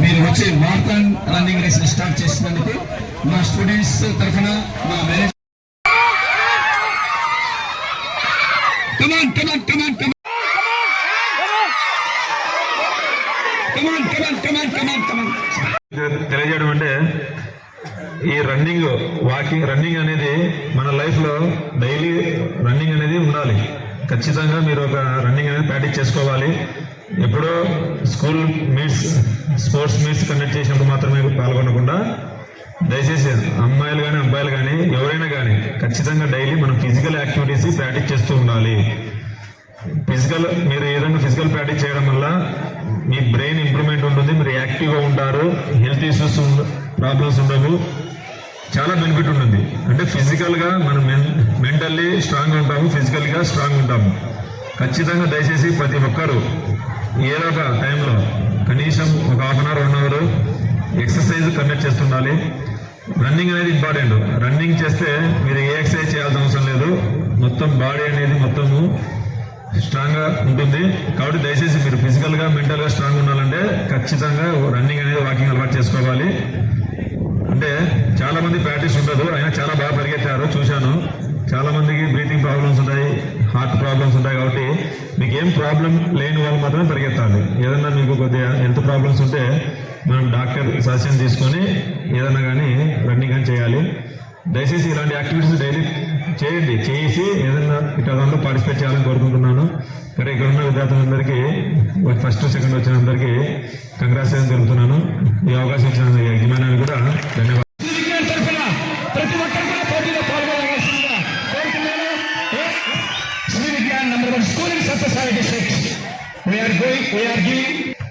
మీరు వచ్చి marathon running race start చేసినందుకు మా స్టూడెంట్స్ తరఫున మా manage Come on, come on, come on, come on. తెలియజేయడం అంటే ఈ రన్నింగ్ వాకింగ్ రన్నింగ్ అనేది మన లైఫ్లో డైలీ రన్నింగ్ అనేది ఉండాలి. ఖచ్చితంగా మీరు ఒక రన్నింగ్ అనేది ప్రాక్టీస్ చేసుకోవాలి. ఎప్పుడో school meets sports meets conduct చేసినప్పుడు మాత్రమే పాల్గొనకుండా దయచేసి అమ్మాయిలు కానీ ఖచ్చితంగా డైలీ మనం ఫిజికల్ యాక్టివిటీస్ ప్రాక్టీస్ చేస్తూ ఉండాలి. ఫిజికల్ మీరు ఏదైనా ఫిజికల్ ప్రాక్టీస్ చేయడం వల్ల మీ బ్రెయిన్ ఇంప్రూవ్మెంట్ ఉంటుంది మీరు యాక్టివ్గా ఉంటారు హెల్త్ ఇష్యూస్ ప్రాబ్లమ్స్ ఉండవు. చాలా బెనిఫిట్ ఉంటుంది. అంటే ఫిజికల్గా మనం మెంటల్లీ స్ట్రాంగ్ ఉంటాము ఫిజికల్గా స్ట్రాంగ్ ఉంటాము. ఖచ్చితంగా దయచేసి ప్రతి ఒక్కరు ఏదో ఒక టైంలో కనీసం ఒక half an hour one hour exercise conduct చేస్తుండాలి. Running అనేది ఇంపార్టెంట్ రన్నింగ్ చేస్తే మీరు ఏ ఎక్సర్సైజ్ చేయాల్సిన అవసరం లేదు. మొత్తం బాడీ అనేది మొత్తము స్ట్రాంగ్గా ఉంటుంది. కాబట్టి దయచేసి మీరు ఫిజికల్గా మెంటల్గా స్ట్రాంగ్ ఉండాలంటే ఖచ్చితంగా రన్నింగ్ అనేది వాకింగ్ అలవాటు చేసుకోవాలి. అంటే చాలా మంది ప్రాక్టీస్ ఉండదు. అయినా చాలా బాగా పరిగెత్తారు. చూశాను. చాలా మందికి బ్రీతింగ్ ప్రాబ్లమ్స్ ఉంటాయి హార్ట్ ప్రాబ్లమ్స్ ఉంటాయి కాబట్టి మీకు ఏం ప్రాబ్లం లేని వాళ్ళు మాత్రమే పరిగెత్తాలి. ఏదన్నా మీకు కొద్దిగా హెల్త్ ప్రాబ్లమ్స్ ఉంటే మనం డాక్టర్ సజెషన్ తీసుకొని ఏదన్నా కానీ రన్నింగ్ అని చేయాలి. దయచేసి ఇలాంటి యాక్టివిటీస్ డైలీ చేయండి. చేసి ఏదైనా ఇట్లా దాంట్లో పార్టిసిపేట్ చేయాలని కోరుకుంటున్నాను. ఇక్కడ ఇక్కడ ఉన్న విద్యార్థులందరికీ ఫస్ట్ సెకండ్ వచ్చిన అందరికీ కంగ్రాచులేషన్ తెలుపుతున్నాను. ఈ అవకాశం ఇచ్చిన యజమానాన్ని కూడా ధన్యవాదాలు. We are going, we are giving